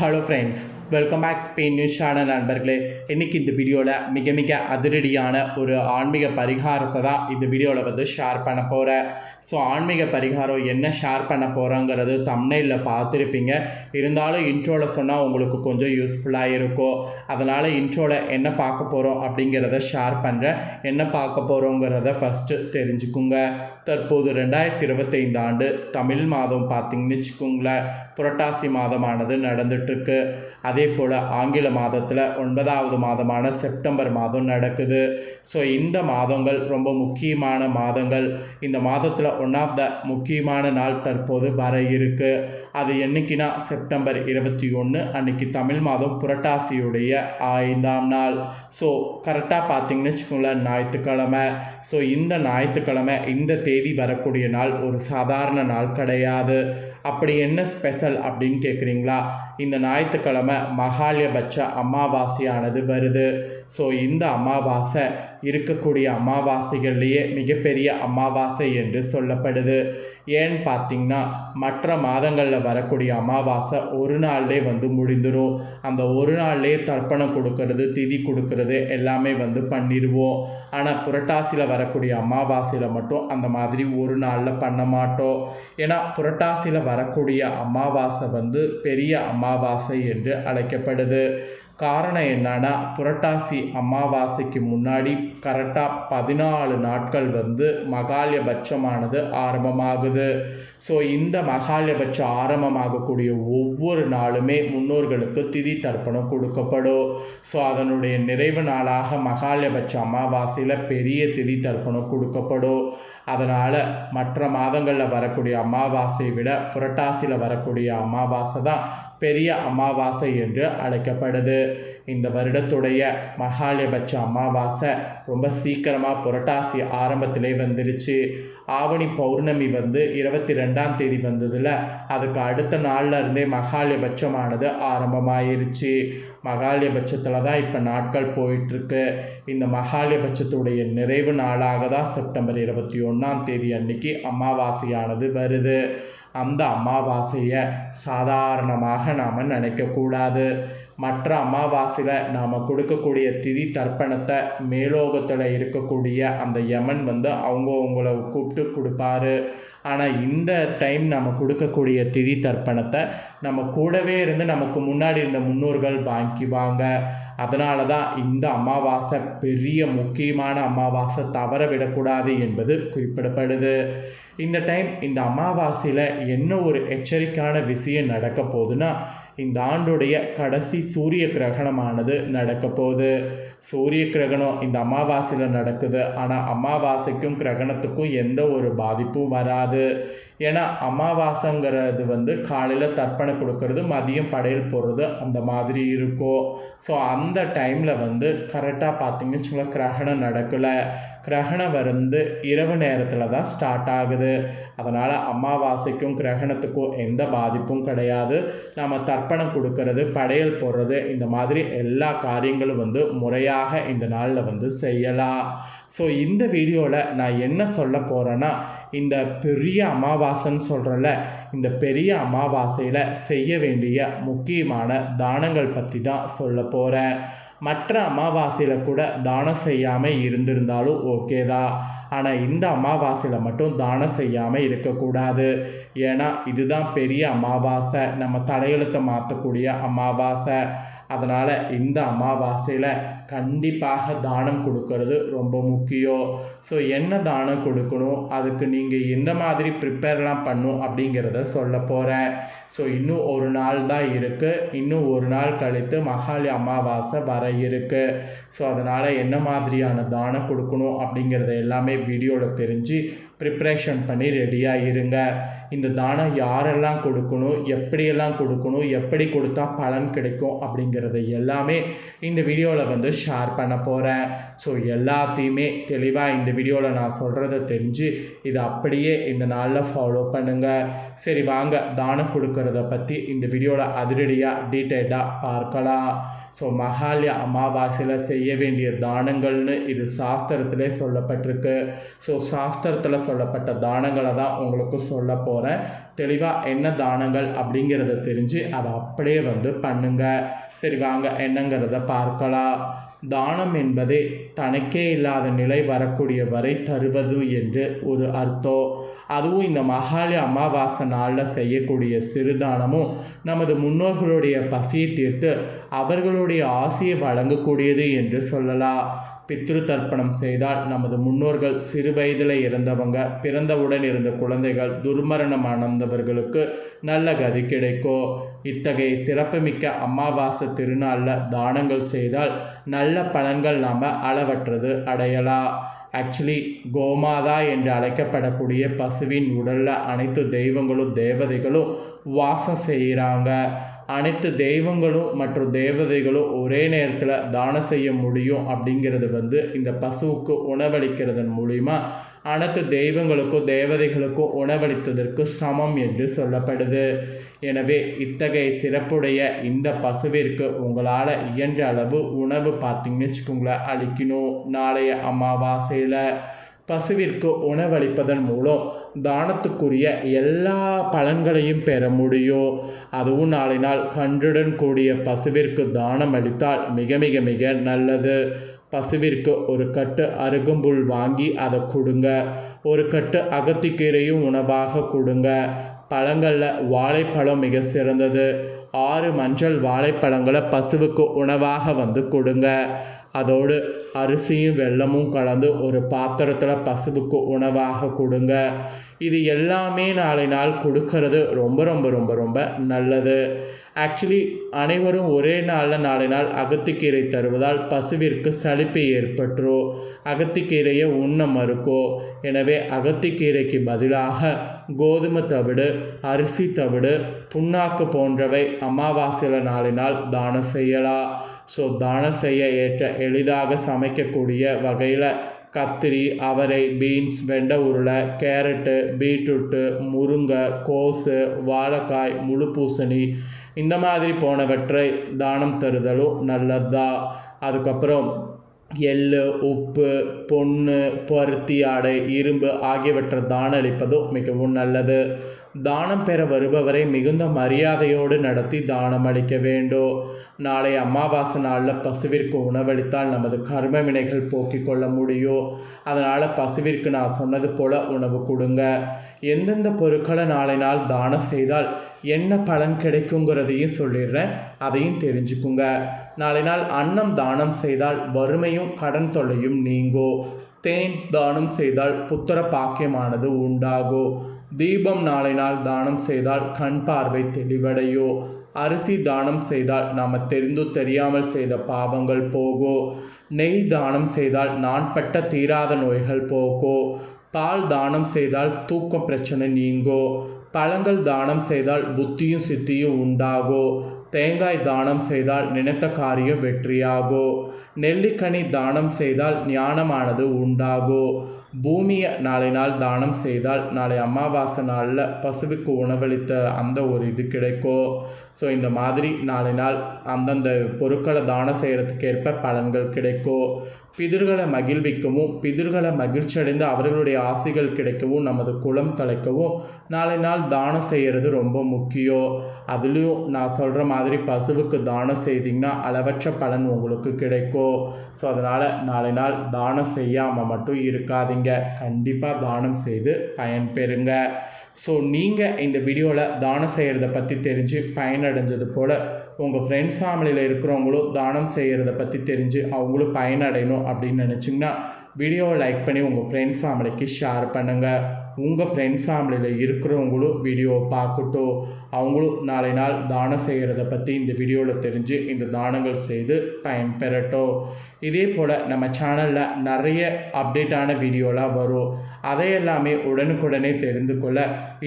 Hello friends welcome back Spain news channel நண்பர்களே. இன்றைக்கி இந்த வீடியோவில் மிக மிக அதிரடியான ஒரு ஆன்மீக பரிகாரத்தை தான் இந்த வீடியோவில் வந்து ஷேர் பண்ண போகிறேன் ஸோ ஆன்மீக பரிகாரம் என்ன ஷேர் பண்ண போகிறோங்கிறது தமிழில் பார்த்துருப்பீங்க. இருந்தாலும் இன்ட்ரோவில் சொன்னால் உங்களுக்கு கொஞ்சம் யூஸ்ஃபுல்லாக இருக்கும். அதனால் இன்ட்ரோவில் என்ன பார்க்க போகிறோம் அப்படிங்கிறத ஷேர் பண்ணுறேன் என்ன பார்க்க போகிறோங்கிறத ஃபஸ்ட்டு தெரிஞ்சுக்குங்க. தற்போது ரெண்டாயிரத்தி இருபத்தைந்து ஆண்டு தமிழ் மாதம் பார்த்திங்கன்னு வச்சுக்கோங்களேன் புரட்டாசி மாதமானது நடந்துட்டுருக்கு. அதே போல் ஆங்கில மாதத்தில் ஒன்பதாவது மாதமான செப்டம்பர் மாதம் நடக்குது. ஸோ இந்த மாதங்கள் ரொம்ப முக்கியமான மாதங்கள். இந்த மாதத்தில் ஒன் ஆஃப் த முக்கியமான நாள் தற்போது வர இருக்குது அது என்னைக்குன்னா செப்டம்பர் இருபத்தி ஒன்று அன்னைக்கு தமிழ் மாதம் புரட்டாசியுடைய ஐந்தாம் நாள். ஸோ கரெக்டாக பார்த்தீங்கன்னு வச்சுக்கோங்களேன் ஞாயிற்றுக்கிழமை. ஸோ இந்த ஞாயிற்றுக்கிழமை இந்த தேதி வரக்கூடிய நாள் ஒரு சாதாரண நாள் கிடையாது. அப்படி என்ன ஸ்பெஷல் அப்படின்னு கேட்குறீங்களா இந்த ஞாயிற்றுக்கிழமை மகாலயபட்ச அமாவாசையானது வருது. ஸோ இந்த அமாவாசை இருக்கக்கூடிய அமாவாசைகள்லேயே மிகப்பெரிய அமாவாசை என்று சொல்லப்படுது. ஏன்னு பார்த்தீங்கன்னா மற்ற மாதங்களில் வரக்கூடிய அமாவாசை ஒரு நாள்லேயே வந்து முடிந்துடும் அந்த ஒரு நாள்லேயே தர்ப்பணம் கொடுக்கறது திதி கொடுக்கறது எல்லாமே வந்து பண்ணிடுவோம் ஆனால் புரட்டாசியில் வரக்கூடிய அமாவாசையில் மட்டும் அந்த மாதிரி ஒரு நாளில் பண்ண மாட்டோம். ஏன்னா புரட்டாசியில் வரக்கூடிய அமாவாசை வந்து பெரிய அமாவாசை என்று அழைக்கப்படுது. காரணம் என்னன்னா புரட்டாசி அமாவாசைக்கு முன்னாடி கரெக்டாக பதினாலு நாட்கள் வந்து மகாலயபட்சமானது ஆரம்பமாகுது. ஸோ இந்த மகாலயபட்சம் ஆரம்பமாகக்கூடிய ஒவ்வொரு நாளுமே முன்னோர்களுக்கு திதி தர்ப்பணம் கொடுக்கப்படும். ஸோ அதனுடைய நிறைவு நாளாக மகாலயபட்ச அமாவாசையில் பெரிய திதி தர்ப்பணம் கொடுக்கப்படும். அதனால் மற்ற மாதங்களில் வரக்கூடிய அமாவாசையை விட புரட்டாசியில் வரக்கூடிய அமாவாசை தான் பெரிய அமாவாசை என்று அழைக்கப்படுது. இந்த வருடத்துடைய மகாலயபட்ச அமாவாசை ரொம்ப சீக்கிரமாக புரட்டாசி ஆரம்பத்திலே வந்துருச்சு. ஆவணி பௌர்ணமி வந்து இருபத்தி ரெண்டாம் தேதி வந்ததில் அதுக்கு அடுத்த நாளில் இருந்தே மகாலயபட்சமானது ஆரம்பமாயிருச்சு. மகாலயபட்சத்தில் தான் இப்போ நாட்கள் போயிட்டுருக்கு இந்த மகாலயபட்சத்துடைய நிறைவு நாளாக தான் செப்டம்பர் இருபத்தி ஒன்றாம் தேதி அன்னைக்கு அமாவாசையானது வருது. அந்த அமாவாசையை சாதாரணமாக நாம் நினைக்கக்கூடாது. மற்ற அமாவாசையில் நாம் கொடுக்கக்கூடிய திதி தர்ப்பணத்தை மேலோகத்தில் இருக்கக்கூடிய அந்த யமன் வந்து அவங்க உங்களை கூப்பிட்டு கொடுப்பாரு. ஆனால் இந்த டைம் நம்ம கொடுக்கக்கூடிய திதி தர்ப்பணத்தை நம்ம கூடவே இருந்து நமக்கு முன்னாடி இருந்த முன்னோர்கள் வாங்கிவாங்க அதனால தான் இந்த அமாவாசை பெரிய முக்கியமான அமாவாசை தவற விடக்கூடாது என்பது குறிப்பிடப்படுது. இந்த டைம் இந்த அமாவாசையில் என்ன ஒரு எச்சரிக்கையான விஷயம் நடக்க போகுதுன்னா இந்த ஆண்டுடைய கடைசி சூரிய கிரகணமானது நடக்க போகுது. சூரிய கிரகணம் இந்த அமாவாசையில் நடக்குது. ஆனால் அமாவாசைக்கும் கிரகணத்துக்கும் எந்த ஒரு பாதிப்பும் வராது. ஏன்னா அமாவாசைங்கிறது வந்து காலையில் தர்ப்பணம் கொடுக்கறது மதியம் படையல் போடுறது அந்த மாதிரி இருக்கும். ஸோ அந்த டைமில் வந்து கரெக்டாக பார்த்தீங்கன்னு வச்சுக்கோங்களேன் கிரகணம் நடக்கலை. கிரகணம் வந்து இரவு நேரத்தில் தான் ஸ்டார்ட் ஆகுது. அதனால் அமாவாசைக்கும் கிரகணத்துக்கும் எந்த பாதிப்பும் கிடையாது. நம்ம தர்ப்பணம் கொடுக்கறது படையல் போடுறது இந்த மாதிரி எல்லா காரியங்களும் வந்து முறையாக இந்த நாளில் வந்து செய்யலாம். ஸோ இந்த வீடியோவில் நான் என்ன சொல்ல போகிறேன்னா இந்த பெரிய அமாவாசைன்னு சொல்கிறல இந்த பெரிய அமாவாசையில் செய்ய வேண்டிய முக்கியமான தானங்கள் பற்றி தான் சொல்ல போகிறேன் மற்ற அமாவாசையில் கூட தானம் செய்யாமல் இருந்திருந்தாலும் ஓகே தான். ஆனால் இந்த அமாவாசையில் மட்டும் தானம் செய்யாமல் இருக்கக்கூடாது. ஏன்னா இதுதான் பெரிய அமாவாசை. நம்ம தலையெழுத்தை மாற்றக்கூடிய அமாவாசை. அதனால் இந்த அமாவாசையில் கண்டிப்பாக தானம் கொடுக்கறது ரொம்ப முக்கியம். ஸோ என்ன தானம் கொடுக்கணும்? அதுக்கு நீங்கள் எந்த மாதிரி ப்ரிப்பேர்லாம் பண்ணும் அப்படிங்கிறத சொல்ல போகிறேன் ஸோ இன்னும் ஒரு நாள் தான் இருக்குது இன்னும் ஒரு நாள் கழித்து மகாலி அமாவாசை வர இருக்குது ஸோ அதனால் என்ன மாதிரியான தானம் கொடுக்கணும் அப்படிங்கிறத எல்லாமே வீடியோவில் தெரிஞ்சு ப்ரிப்ரேஷன் பண்ணி ரெடியாக இருங்க. இந்த தானம் யாரெல்லாம் கொடுக்கணும்? எப்படியெல்லாம் கொடுக்கணும்? எப்படி கொடுத்தா பலன் கிடைக்கும் அப்படிங்கிறத எல்லாமே இந்த வீடியோவில் வந்து ஷேர் பண்ண போகிறேன் ஸோ எல்லாத்தையுமே தெளிவாக இந்த வீடியோவில் நான் சொல்கிறத தெரிஞ்சு இதை அப்படியே இந்த நாளில் ஃபாலோ பண்ணுங்கள் சரி வாங்க. தானம் கொடுக்கறத பற்றி இந்த வீடியோவில் அதிரடியாக டீட்டெயில்டாக பார்க்கலாம். ஸோ மகாலய அமாவாசையில் செய்ய வேண்டிய தானங்கள்னு இது சாஸ்திரத்திலே சொல்லப்பட்டிருக்கு. ஸோ சாஸ்திரத்தில் சொல்லப்பட்ட தானங்களை தான் உங்களுக்கு சொல்ல போகிறேன் தெளிவாக என்ன தானங்கள் அப்படிங்கிறத தெரிஞ்சு அதை அப்படியே வந்து பண்ணுங்க. சரி வாங்க என்னங்கிறத பார்க்கலாம். தானம் என்பதே தனக்கே இல்லாத நிலை வரக்கூடிய வரை தருவது என்று ஒரு அர்த்தம். அதுவும் இந்த மகாலி அமாவாசை நாளில் செய்யக்கூடிய சிறுதானமும் நமது முன்னோர்களுடைய பசியை தீர்த்து அவர்களுடைய ஆசையை வழங்கக்கூடியது என்று சொல்லலாம் பித்ரு தர்ப்பணம் செய்தால் நமது முன்னோர்கள் சிறு வயதில் இருந்தவங்க பிறந்தவுடன் இருந்த குழந்தைகள் துர்மரணம் அடைந்தவர்களுக்கு நல்ல கதி கிடைக்கும் இத்தகைய சிறப்புமிக்க அமாவாசை திருநாளில் தானங்கள் செய்தால் நல்ல பலன்கள் நாம் அளவற்றது அடையலாம் ஆக்சுவலி கோமாதா என்று அழைக்கப்படக்கூடிய பசுவின் உடலில் அனைத்து தெய்வங்களும் தேவதைகளும் வாசம் செய்கிறாங்க அனைத்து தெய்வங்களும் மற்றும் தேவதைகளும் ஒரே நேரத்தில் தானம் செய்ய முடியும் அப்படிங்கிறது வந்து இந்த பசுவுக்கு உணவளிக்கிறதன் மூலிமா அனைத்து தெய்வங்களுக்கும் தேவதைகளுக்கும் உணவளித்ததற்கு சமம் என்று சொல்லப்படுது. எனவே இத்தகைய சிறப்புடைய இந்த பசுவிற்கு உங்களால் இயன்ற அளவு உணவு பார்த்தீங்கன்னு வச்சுக்கோங்களேன் அளிக்கணும். நாளைய அமாவாசையில் பசுவிற்கு உணவளிப்பதன் மூலம் தானத்துக்குரிய எல்லா பலன்களையும் பெற முடியும். அதுவும் நாளை நாள் கன்றுடன் கூடிய பசுவிற்கு தானம் அளித்தால் மிக மிக மிக நல்லது. பசுவிற்கு ஒரு கட்டு அருகம்புல் வாங்கி அதை கொடுங்க. ஒரு கட்டு அகத்திக்கீரையும் உணவாக கொடுங்க. பழங்களில் வாழைப்பழம் மிக சிறந்தது. ஆறு மஞ்சள் வாழைப்பழங்களை பசுவுக்கு உணவாக வந்து கொடுங்க. அதோடு அரிசியும் வெல்லமும் கலந்து ஒரு பாத்திரத்தில் பசுவுக்கு உணவாக கொடுங்க. இது எல்லாமே நாளை நாள் கொடுக்கறது ரொம்ப ரொம்ப ரொம்ப ரொம்ப நல்லது. ஆக்சுவலி அனைவரும் ஒரே நாளில் நாளை நாள் அகத்திக்கீரை தருவதால் பசுவிற்கு சலிப்பு ஏற்பட்டுரும் அகத்திக்கீரையை உண்ண மறுக்கோ. எனவே அகத்திக்கீரைக்கு பதிலாக கோதுமை தவிடு அரிசி தவிடு புண்ணாக்கு போன்றவை அமாவாசையில் நாளினால் தானம் செய்யலாம் ஸோ தானம் செய்ய ஏற்ற எளிதாக சமைக்கக்கூடிய வகையில் கத்திரி அவரை பீன்ஸ் வெண்டை உருளை கேரட்டு பீட்ரூட்டு முருங்கை கோஸு வாழைக்காய் முழு பூசணி இந்த மாதிரி போனவற்றை தானம் தருதலும் நல்லதா? அதுக்கப்புறம் எள்ளு உப்பு பொண்ணு பருத்தி ஆடை இரும்பு ஆகியவற்றை தானம் அளிப்பதும் மிகவும் நல்லது. தானம் பெற வருபவரை மிகுந்த மரியாதையோடு நடத்தி தானம் அளிக்க வேண்டும் நாளை அமாவாசை நாளில் பசுவிற்கு உணவளித்தால் நமது கர்ம வினைகள் போக்கிக் கொள்ள முடியும் அதனால் பசுவிற்கு நான் சொன்னது போல் உணவு கொடுங்க. எந்தெந்த பொருட்களை நாளை நாள் தானம் செய்தால் என்ன பலன் கிடைக்குங்கிறதையும் சொல்லிடுறேன். அதையும் தெரிஞ்சுக்குங்க. நாளை நாள் அன்னம் தானம் செய்தால் வறுமையும் கடன் தொல்லையும் நீங்கும் தேன் தானம் செய்தால் புத்திர பாக்கியமானது உண்டாகும் தீபம் நாளை நாள் தானம் செய்தால் கண் பார்வை தெளிவடையோ? அரிசி தானம் செய்தால் நாம் தெரிந்து தெரியாமல் செய்த பாவங்கள் போகோ? நெய் தானம் செய்தால் நான்பட்ட தீராத நோய்கள் போகோ? பால் தானம் செய்தால் தூக்கம் பிரச்சனை நீங்கோ? பழங்கள் தானம் செய்தால் புத்தியும் சித்தியும் உண்டாகோ? தேங்காய் தானம் செய்தால் நினைத்த காரியம் வெற்றியாகோ? நெல்லிக்கனி தானம் செய்தால் ஞானமானது உண்டாகோ? பூமியை நாளை நாள் தானம் செய்தால் நாளை அமாவாசை நாளில் பசுவுக்கு உணவளித்த அந்த ஒரு இது கிடைக்கும் ஸோ இந்த மாதிரி நாளை நாள் அந்தந்த பொருட்களை தானம் செய்கிறதுக்கு ஏற்ப பலன்கள் கிடைக்கும் பிதிர்களை மகிழ்விக்கவும் பிதிர்களை மகிழ்ச்சி அடைந்து அவர்களுடைய ஆசைகள் கிடைக்கவும் நமது குளம் தலைக்கவும் நாளை நாள் தானம் செய்கிறது ரொம்ப முக்கியம் அதுலேயும் நான் சொல்கிற மாதிரி பசுவுக்கு தானம் செய்திங்கன்னா அளவற்ற பலன் உங்களுக்கு கிடைக்கும் ஸோ அதனால் நாளை நாள் தானம் செய்யாமல் மட்டும் இருக்காதீங்க. கண்டிப்பாக தானம் செய்து பயன்பெறுங்க ஸோ நீங்கள் இந்த வீடியோவில் தானம் செய்கிறத பற்றி தெரிஞ்சு பயனடைஞ்சது போல் உங்கள் ஃப்ரெண்ட்ஸ் ஃபேமிலியில் இருக்கிறவங்களும் தானம் செய்கிறத பற்றி தெரிஞ்சு அவங்களும் பயனடையணும் அப்படின்னு நினச்சிங்கன்னா வீடியோவை லைக் பண்ணி உங்கள் ஃப்ரெண்ட்ஸ் ஃபேமிலிக்கு ஷேர் பண்ணுங்கள் உங்கள் ஃப்ரெண்ட்ஸ் ஃபேமிலியில் இருக்கிறவங்களும் வீடியோவை பார்க்கட்டும். அவங்களும் நாளை நாள் தானம் செய்கிறத பற்றி இந்த வீடியோவில் தெரிஞ்சு இந்த தானங்கள் செய்து பயன்பெறட்டும். இதே போல் நம்ம சேனலில் நிறைய அப்டேட்டான வீடியோலாம் வரும். அதையெல்லாமே உடனுக்குடனே தெரிந்து கொள்ள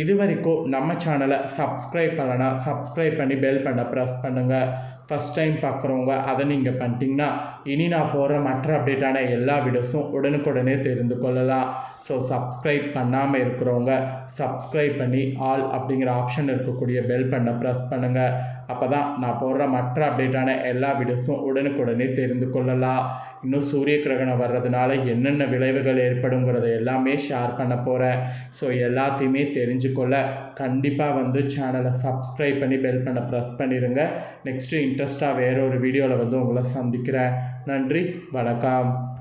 இது வரைக்கும் நம்ம சேனலை சப்ஸ்கிரைப் பண்ணனா சப்ஸ்கிரைப் பண்ணி பெல் பண்ண ப்ரெஸ் பண்ணுங்கள் ஃபஸ்ட் டைம் பார்க்குறவங்க அதை நீங்கள் பண்ணிட்டீங்கன்னா இனி நான் போகிற மற்ற அப்டேட்டான எல்லா வீடியோஸும் உடனுக்குடனே தெரிந்து கொள்ளலாம். ஸோ சப்ஸ்கிரைப் பண்ணாமல் இருக்கிறவங்க சப்ஸ்கிரைப் பண்ணி ஆல் அப்படிங்கிற ஆப்ஷன் இருக்கக்கூடிய பெல் பண்ண ப்ரெஸ் பண்ணுங்கள் அப்போ தான் நான் போடுற மற்ற அப்டேட்டான எல்லா வீடியோஸும் உடனுக்குடனே தெரிந்து கொள்ளலாம். இன்னும் சூரிய கிரகணம் வர்றதுனால என்னென்ன விளைவுகள் ஏற்படுங்கிறத எல்லாமே ஷேர் பண்ண போகிறேன் ஸோ எல்லாத்தையுமே தெரிஞ்சுக்கொள்ள கண்டிப்பாக வந்து சேனலை சப்ஸ்கிரைப் பண்ணி பெல் பண்ண ப்ரெஸ் பண்ணிடுங்க நெக்ஸ்ட்டு இன்ட்ரெஸ்ட்டாக வேற ஒரு வீடியோவில் வந்து உங்களை சந்திக்கிறேன். நன்றி வணக்கம்.